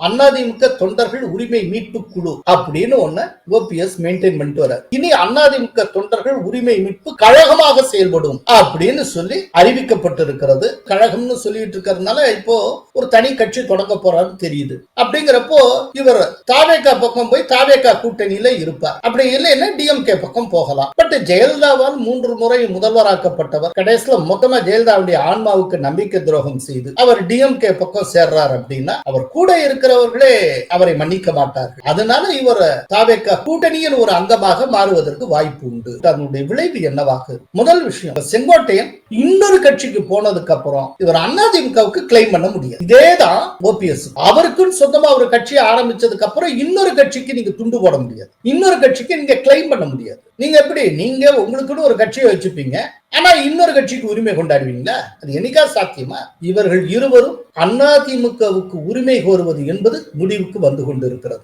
அதிமுக தொண்டர்கள் உரிமை மீட்பு குழு அப்படின்னு ஒண்ணு ஓபிஎஸ் மெயின்டைன் பண்ணிட்டு வர இனி அதிமுக தொண்டர்கள் உரிமை மீட்பு கழகமாக செயல்படும் அப்படின்னு சொல்லி அறிவிக்கப்பட்டிருக்கிறது. கழகம்னு சொல்லிட்டு இருக்கிறதுனால இப்போ ஒரு தனி கட்சி தொடங்க போறாருன்னு தெரியுது. அப்படிங்கிறப்போ இவர் தாவேகா பக்கம் போய் தாவேகா கூட்டணியில இருப்பார். அப்படி இல்லைன்னா டிஎம்கே பக்கம் போகலாம். பட் ஜெயலலிதாவால் மூன்று முறை முதல்வராக்கப்பட்டவர். கடைசியில மொத்தமா ஜெயலலிதாவுடைய ஆன்மாவுக்கு நம்பிக்கை துரோகம் செய்து அவர் டிஎம்கே பக்கம் சேர்றார் அப்படின்னா அவர் கூட இருக்கிறவர்களே அவரை மன்னிக்க மாட்டார்கள். அதனால இவர் தாவேக்க கூட்டணியின் ஒரு அங்கமாக மாறுவதற்கு வாய்ப்பு உண்டு. அதனுடைய விளைவு என்னவாக? முதல் விஷயம் செங்கோட்டையன் இன்னொரு கட்சிக்கு போனதுக்கு அப்புறம் இவர் அதிமுகவுக்கு கிளைம் பண்ண முடியாது. இதேதான் ஓபிஎஸ் அவருக்குன்னு சொந்தமா ஒரு கட்சி ஆரம்பிச்சதுக்கு அப்புறம் இன்னொரு கட்சிக்கு நீங்க துண்டு போட முடியாது. இன்னொரு கட்சிக்கு நீங்க கிளைம் பண்ண முடியாது. நீங்க எப்படி? நீங்க உங்களுக்குன்னு ஒரு கட்சியை வச்சுப்பீங்க. ஆனா இன்னொரு கட்சிக்கு உரிமை கொண்டாடுவீங்களா? அது என்னைக்கா சாத்தியமா? இவர்கள் இருவரும் அதிமுகவுக்கு உரிமை கோருவது என்பது முடிவுக்கு வந்து கொண்டிருக்கிறது.